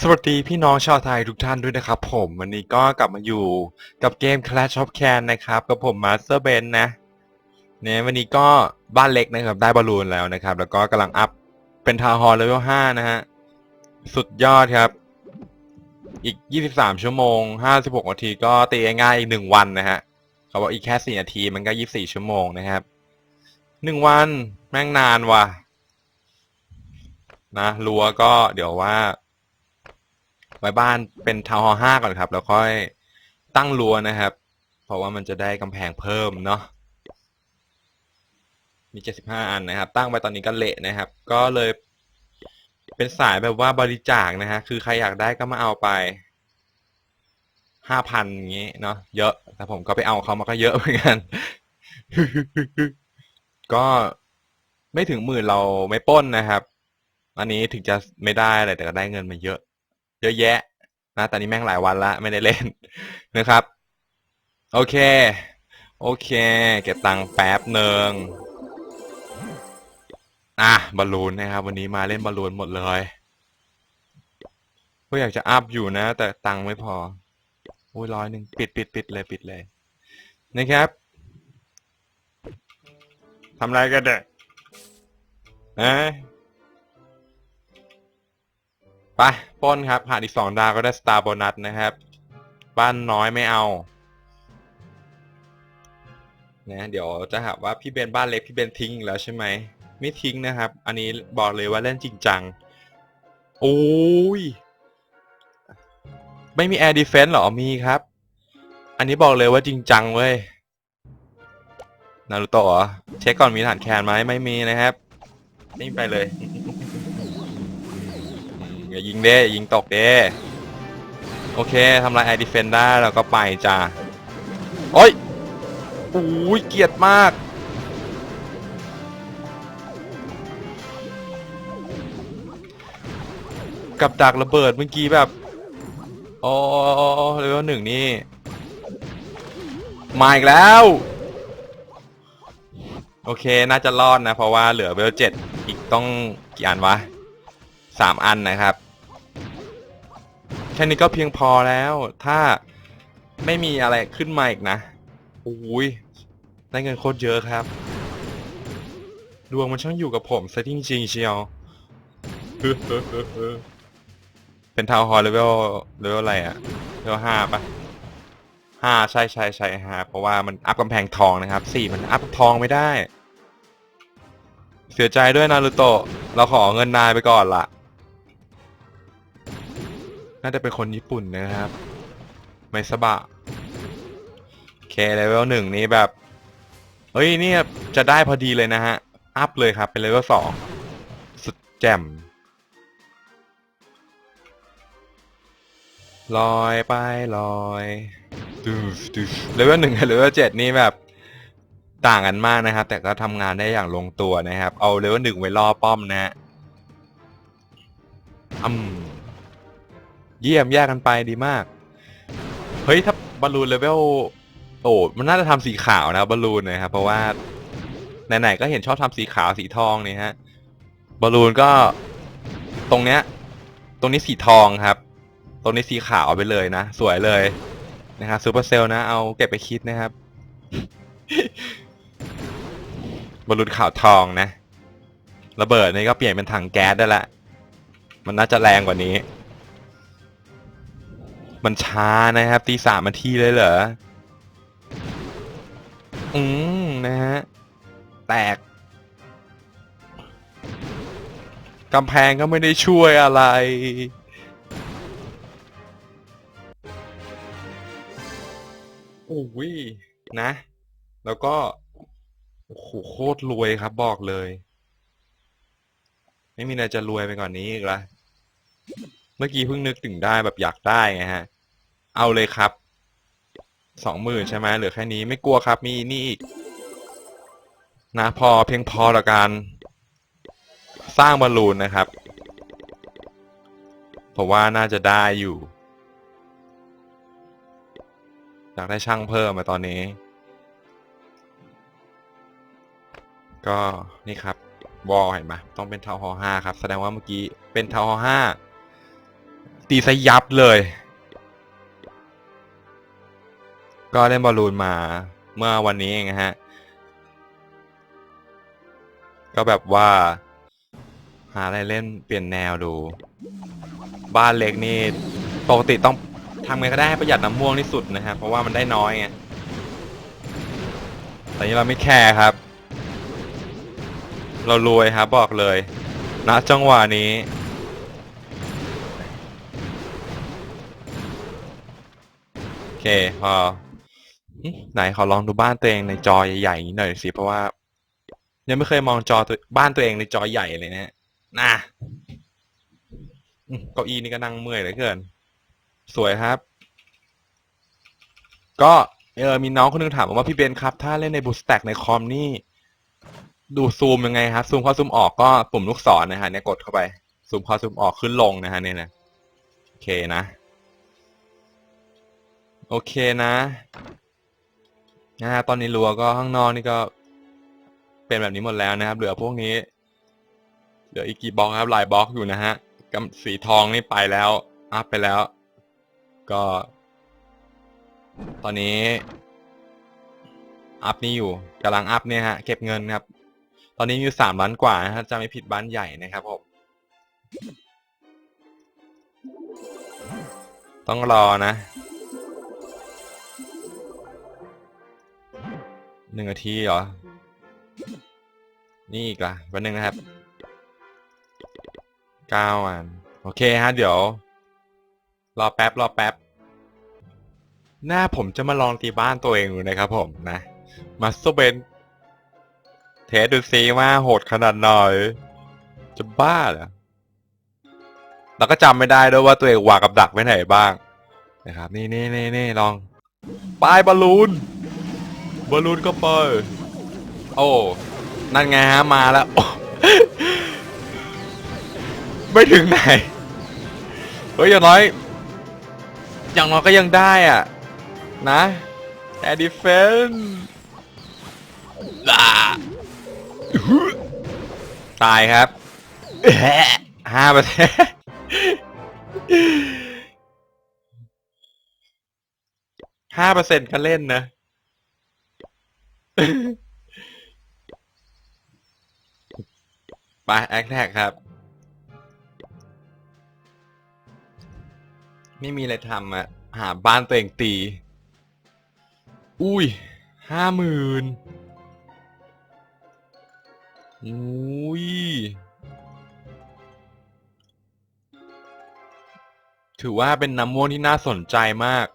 สวัสดีพี่น้องชาวไทยทุกท่านด้วยนะครับผม วันนี้ก็กลับมาอยู่กับเกม Clash of Can นะครับ กับผม Master Ben นนะเนี่ยวันนี้ก็บ้านเล็กนะครับ ได้บอลลูนแล้วนะครับ แล้วก็กำลังอัพเป็นทาวน์ฮอลเลเวล5นะฮะ สุดยอดครับ อีก 23 ชั่วโมง 56 นาทีก็ตีง่ายอีก 1 วันนะฮะ เขาบอกอีกแค่ 4 นาทีมันก็ 24 ชั่วโมงนะครับ 1 วันแม่งนานว่ะนะรัวก็เดี๋ยวว่า ไว้บ้านเป็นทาวน์ฮอลล์ห้าก่อนครับ แล้วค่อยตั้งรั้วนะครับ เพราะว่ามันจะได้กำแพงเพิ่มเนาะมีเจ็ดสิบห้าอันนะครับ ตั้งไปตอนนี้ก็เละนะครับ ก็เลยเป็นสายแบบว่าบริจาคนะฮะคือใครอยากได้ก็มาเอาไปห้าพันอย่างงี้เนาะเยอะ แต่ผมก็ไปเอาเขามาก็เยอะเหมือนกัน ก็ไม่ถึงหมื่นเราไม่ป้นนะครับ อันนี้ถึงจะไม่ได้อะไรแต่ก็ได้เงินมาเยอะ เยอะแยะนะตอนนี้แม่งหลายวันละไม่ได้เล่นนะครับ โอเค โอเค เก็บตังค์แป๊บหนึ่งอะบอลลูนนะครับ วันนี้มาเล่นบอลลูนหมดเลยก็อยากจะอัพอยู่นะ แต่ตังค์ไม่พอโอ้ยร้อยหนึ่งปิดปิดปิดเลยปิดเลย นะครับทำไรกันเด็กนะ ไปป้นครับผ่านอีกสองดาวก็ได้สตาร์โบนัสนะครับ บ้านน้อยไม่เอานะเดี๋ยวจะหาว่าพี่เบนบ้านเล็กพี่เบนทิ้งอีกแล้วใช่ไหมไม่ทิ้งนะครับ อันนี้บอกเลยว่าเล่นจริงจังโอ้ยไม่มี Air Defense หรอมีครับ อันนี้บอกเลยว่าจริงจังเว้ยนารูโตะเหรอเช็คก่อนมีฐานแคนไหมไม่มีนะครับไม่ไปเลย อย่ายิงเด้ยิงตกเด้โอเคทำลายไอดีเฟนได้แล้วก็ไปจ้าโอ้ยโอ้ยเกลียดมากกับดักระเบิดเมื่อกี้แบบโอ้เลเวลหนึ่งนี่ มาอีกแล้ว โอเค น่าจะรอดนะ เพราะว่าเหลือเวลเจ็ดอีกต้องกี่อันวะสามอันนะครับ แค่นี้ก็เพียงพอแล้ว ถ้าไม่มีอะไรขึ้นมาอีกนะโอ้ยได้เงินโคตรเยอะครับ ดวงมันช่างอยู่กับผมซะจริงๆเชียวเป็นทาวน์ฮอลเลเวลเลเวลอะไรอะเลเวลห้าปะห้าใช่ใช่ใช่ฮะเพราะว่ามันอัพกำแพงทองนะครับสี่มันอัพทองไม่ได้ เสียใจด้วยนารูโตะเราขอเงินนายไปก่อนละ น่าจะเป็นคนญี่ปุ่นนะครับ ไม่สบะโอเคเลเวลหนึ่งนี้แบบ เฮ้ยเนี่ยจะได้พอดีเลยนะฮะ อัพเลยครับ เป็นเลเวลสองสุดแจ่มลอยไปลอยดูดูเลเวลหนึ่งกับเลเวลเจ็ดนี่แบบต่างกันมากนะครับ แต่ก็ทำงานได้อย่างลงตัวนะครับ เอาเลเวลหนึ่งไว้ล่อป้อมนะฮะอืม เยี่ยมแยกกันไปดีมาก เฮ้ย ถ้าบอลลูนเลเวลโอ้มันน่าจะทำสีขาวนะบอลลูนนะครับเพราะว่าไหนๆก็เห็นชอบทำสีขาวสีทองนี่ฮะบอลลูนก็ตรงเนี้ย ตรงนี้สีทองครับ ตรงนี้สีขาวไปเลยนะ สวยเลยนะครับซูเปอร์เซลนะ เอาเก็บไปคิดนะครับบอลลูนขาวทองนะ ระเบิดนี่ก็เปลี่ยนเป็นถังแก๊สได้ละ มันน่าจะแรงกว่านี้ มันช้านะครับตีสามนาทีเลยเหรอ อืมนะฮะ แตกกำแพงก็ไม่ได้ช่วยอะไร โอ้ยนะ แล้วก็ โอ้โหโคตรรวยครับบอกเลย ไม่มีอะไรจะรวยไปกว่อนนี้อีกละเมื่อกี้เพิ่งนึกถึงได้แบบอยากได้ไงฮะ เอาเลยครับ สองหมื่นใช่ไหมเหลือแค่นี้ไม่กลัวครับ มีนี่อีก นะพอเพียงพอต่อการ สร้างบอลลูนนะครับ ผมว่าน่าจะได้อยู่อยากได้ช่างเพิ่มมาตอนนี้ ก็นี่ครับวอลเห็นไหมต้องเป็นเทาฮอห้าครับ แสดงว่าเมื่อกี้เป็นเทาฮอห้าตีซะยับเลย ก็เล่นบอลลูนมาเมื่อวันนี้เองฮะ ก็แบบว่า หาอะไรเล่นเปลี่ยนแนวดู บ้านเล็กนี่ปกติต้องทำไงก็ได้ให้ประหยัดน้ำม่วงที่สุดนะฮะ เพราะว่ามันได้น้อยไงแต่นี้เราไม่แคร์ครับ เรารวยครับบอกเลยณจังหวะนี้โอเคพอ ไหนขอลองดูบ้านตัวเองในจอใหญ่ๆนี้หน่อยสิ เพราะว่า ยังไม่เคยมองจอตัวบ้านตัวเองในจอใหญ่เลยเนะนะอืมเก้าอี้นี่ก็นั่งเมื่อยเหลือเกิน สวยครับ ก็เออมีน้องคนหนึงถามมว่าพี่เบนครับ ถ้าเล่นในบูสแต็กในคอมนี่ ดูซูมยังไงครับ ซูมเข้าซูมออกก็ปุ่มลูกศรนะฮะเนี่ยกดเข้าไป ซูมเข้าซูมออกขึ้นลงนะฮะเนี่ยนะโอเคนะ โอเคนะ นะฮะตอนนี้รั้วก็ข้างนอกนี่ก็เป็นแบบนี้หมดแล้วนะครับ เหลือพวกนี้ เหลืออีกกี่บล็อกครับหลายบล็อกอยู่นะฮะกำสีทองนี่ไปแล้วอัพไปแล้ว ก็ ตอนนี้อัพนี่อยู่กำลังอัพเนี่ยฮะเก็บเงินครับ ตอนนี้มีอยู่สามล้านกว่านะฮะจะไม่ผิดบ้านใหญ่นะครับผมต้องรอนะ หนึ่งนาทีเหรอ นี่อีกละวันหนึ่งนะครับเก้าอัน โอเคฮะ เดี๋ยว รอแป๊บ รอแป๊บ หน้าผมจะมาลองตีบ้านตัวเองดูนะครับผมนะมาสเตอร์เบนเทสดูซิว่าโหดขนาดหนจะบ้าเหรอแล้วก็จำไม่ได้ด้วยว่าตัวเองวางกับดักไว้ไหนบ้างนะครับ นี่นี่นี่นี่ลองปลายบอลลูน บอลลูนก็ไป โอ้ นั่นไงฮะมาแล้ว ไม่ถึงไหน เฮ้ย อย่างน้อย อย่างน้อยก็ยังได้อะ นะแอร์ดิเฟนตายครับห้าเปอร์เซ็นห้าเปอร์เซ็นต์ก็เล่นนะ ไปแอคแท็กครับ ไม่มีอะไรทำอะหาบ้านตัวเองตี อุ้ยห้าหมื่นอุ้ย ถือว่าเป็นน้ำม่วงที่น่าสนใจมาก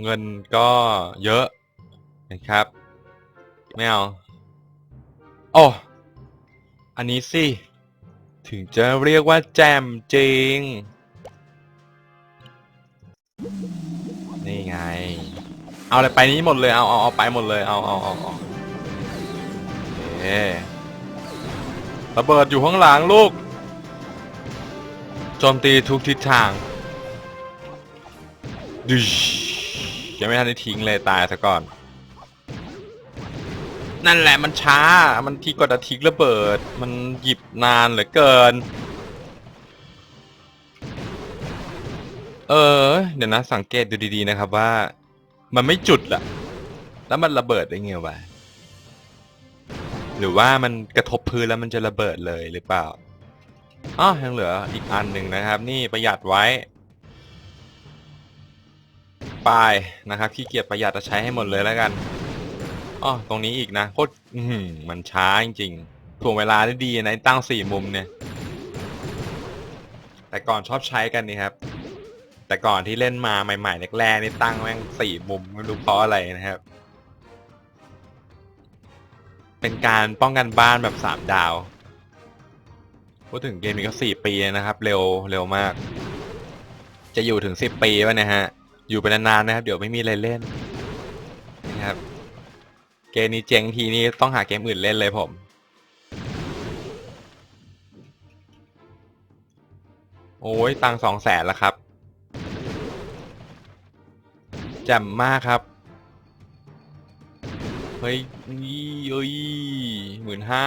เงินก็เยอะนะครับ ไม่เอาโอ้อันนี้สิ ถึงจะเรียกว่าแจมจริง นี่ไง เอาอะไรไปนี้หมดเลย เอาเอาเอาไปหมดเลย เอาเอาเอาเอาโอระเบิดอยู่ข้างหลังลูก โจมตีทุกทิศทางดิชยังไม่ทันได้ทิ้งเลยตายซะก่อน นั่นแหละมันช้า มันทีกดจะทิ้งระเบิด มันหยิบนานเหลือเกิน เออ เดี๋ยวนะ สังเกตดูดีๆนะครับว่า มันไม่จุดอะแล้วมันระเบิดได้ไงวะ หรือว่ามันกระทบพื้นแล้วมันจะระเบิดเลยหรือเปล่าอ๋อยังเหลืออีกอันหนึ่งนะครับ นี่ประหยัดไว้ไปนะครับขี้เกียจประหยัดจะใช้ให้หมดเลยแล้วกัน อ๋อตรงนี้อีกนะโคตรอื้อหือมันช้าจริงๆถ่วงเวลาได้ดีนะตั้งสี่มุมเนี่ย แต่ก่อนชอบใช้กันนี่ครับ แต่ก่อนที่เล่นมาใหม่ๆแรกๆนี่ตั้งแม่งสี่มุมไม่รู้เพราะอะไรนะครับ เป็นการป้องกันบ้านแบบสามดาวพูดถึงเกมนี้ก็สี่ปีนะครับ เร็วเร็วมาก จะอยู่ถึงสิบปีวะเนะฮะ อยู่ไปนานๆนะครับ เดี๋ยวไม่มีอะไรเล่นนะครับ เกมนี้เจ๊งทีนี้ต้องหาเกมอื่นเล่นเลยผม โอ้ยตังสองแสนแล้วครับแจ่มมากครับ เฮ้ยนี่เอ้ยหมื่นห้า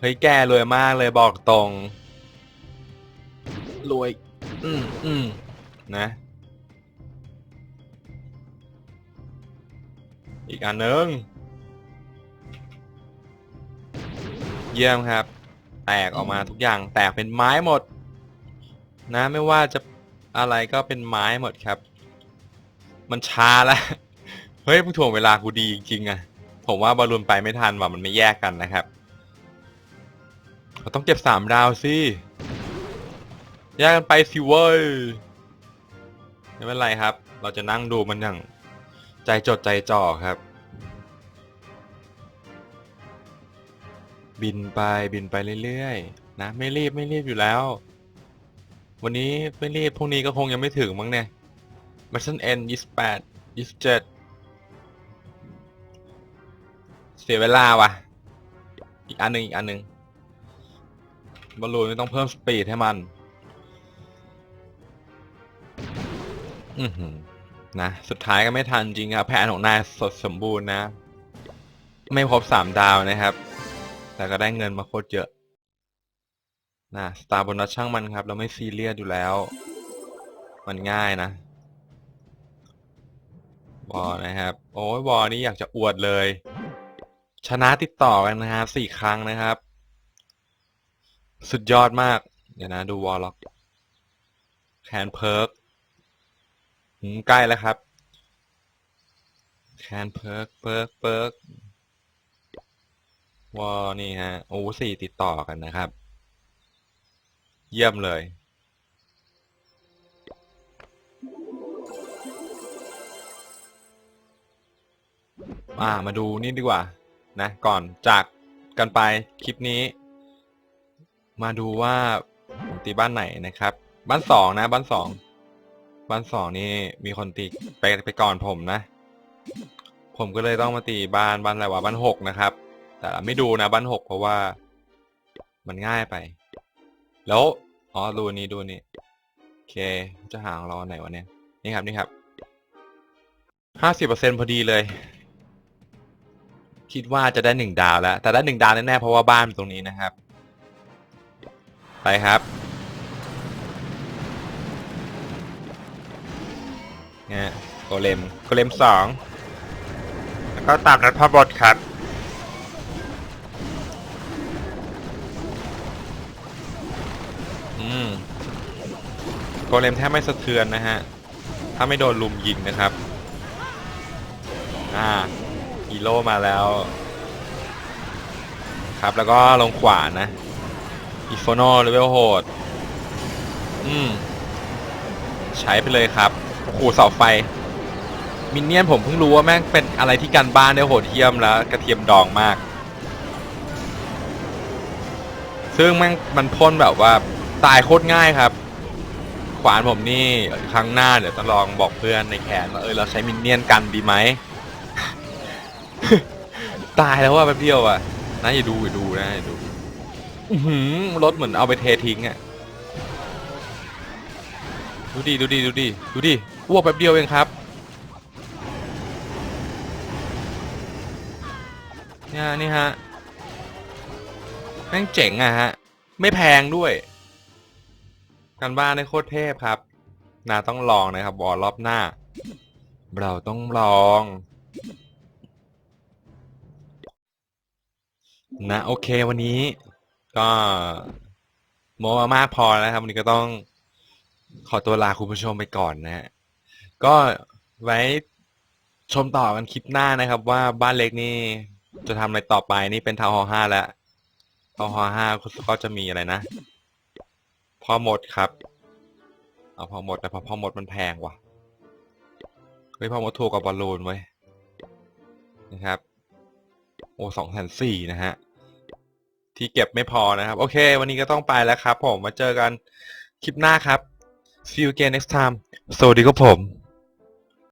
เฮ้ยแกรวยมากเลยบอกตรง รวย อืมอืมนะ อีกอันหนึ่งเยี่ยมครับ แตกออกมาทุกอย่างแตกเป็นไม้หมด นะไม่ว่าจะอะไรก็เป็นไม้หมดครับ มันช้าแล้วเฮ้ยมึงถ่วงเวลากูดีจริงๆอะผมว่าบอลลูนไปไม่ทันว่ะมันไม่แยกกันนะครับเราต้องเก็บสามดาวสิแยกกันไปสิเว้ยไม่เป็นไรครับ เราจะนั่งดูมันอย่าง ใจจดใจจ่อครับ บินไปบินไปเรื่อยๆ นะ ไม่รีบไม่รีบอยู่แล้ว วันนี้ไม่รีบพรุ่งนี้ก็คงยังไม่ถึงมั้งเนี่ยมัชชันเอ็นยี่สิบแปดยี่สิบเจ็ดเสียเวลาว่ะ อีกอันหนึ่งอีกอันหนึ่งบอลลูนต้องเพิ่มสปีดให้มัน อือหือ นะ สุดท้ายก็ไม่ทันจริงครับ แผนของนายสดสมบูรณ์นะ ไม่ครบสามดาวนะครับ แต่ก็ได้เงินมาโคตรเยอะนะสตาร์บนัสช่างมันครับ เราไม่ซีเรียสอยู่แล้ว มันง่ายนะ บอนะครับ โอ้ยบอนี้อยากจะอวดเลย ชนะติดต่อกันนะฮะสี่ครั้งนะครับ สุดยอดมาก เดี๋ยวนะ ดูวอลล็อกแคนเพิร์ก หืมใกล้แล้วครับแคนเพิร์กเพิร์กเพิร์กวอนี่ฮะ โอ้สี่ติดต่อกันนะครับ เยี่ยมเลย อ่า มาดูนี่ดีกว่า นะ ก่อนจากกันไปคลิปนี้ มาดูว่าผมตีบ้านไหนนะครับ บ้านสองนะ บ้านสอง บ้านสองนี่มีคนตีไปไปก่อนผมนะ ผมก็เลยต้องมาตีบ้านบ้านอะไรวะบ้านหกนะครับ แต่ไม่ดูนะบ้านหกเพราะว่า มันง่ายไป แล้วอ๋อดูนี้ดูนี่โอเคจะหางรอนไหนวะเนี่ยนี่ครับนี่ครับห้าสิบเปอร์เซ็นพอดีเลย คิดว่าจะได้หนึ่งดาวแล้ว แต่ได้หนึ่งดาวแน่ๆเพราะว่าบ้านตรงนี้นะครับ ไปครับ นี่ยโกเลมโกเลมสองแล้วก็ตามนัดพระบทครับอืมโกเลมแทบไม่สะเทือนนะฮะ ถ้าไม่โดนลุมยิงนะครับ อ่าฮีโร่มาแล้ว ครับแล้วก็ลงขวานะอีโฟโนเลเวลโหด อืม ใช้ไปเลยครับ โอ้เสาไฟ มินเนี่ยนผมเพิ่งรู้ว่าแม่งเป็นอะไรที่กันบ้านได้โหดเยี่ยมแล้วกระเทียมดองมาก ซึ่งแม่งมันพ่นแบบว่าตายโคตรง่ายครับ ขวานผมนี่ครั้งหน้าเดี๋ยวจะลองบอกเพื่อนในแคนว่าเออเราใช้มินเนี่ยนกันดีไหม ตายแล้วว่าแป๊บเดียวอะนะอย่าดูอย่าดูนะอย่าดูหือรถเหมือนเอาไปเททิ้งอะดูดิดูดิดูดิดูดิ อ้วกแป๊บเดียวเองครับเนี่ยนี่ฮะแม่งเจ๋งอะฮะ ไม่แพงด้วยการบ้านในโคตรเทพครับนาต้องลองนะครับบอลรอบหน้า เราต้องลองนะโอเควันนี้ ก็โมมามากพอแล้วครับ วันนี้ก็ต้องขอตัวลาคุณผู้ชมไปก่อนนะฮะ ก็ไว้ชมต่อกันคลิปหน้านะครับ ว่าบ้านเล็กนี่จะทำอะไรต่อไปนี่เป็นทาวน์ฮอลล์ห้าแล้วทาวน์ฮอลล์ห้าก็จะมีอะไรนะพ่อหมดครับ เอาพ่อหมดแต่พอพ่อหมดมันแพงว่ะเฮ้ยพ่อหมดถูกกับบอลลูนไว้นะครับโอ้สองแสนสี่นะฮะ ที่เก็บไม่พอนะครับ โอเค วันนี้ก็ต้องไปแล้วครับผม มาเจอกันคลิปหน้าครับ see you again next time สวัสดีครับผม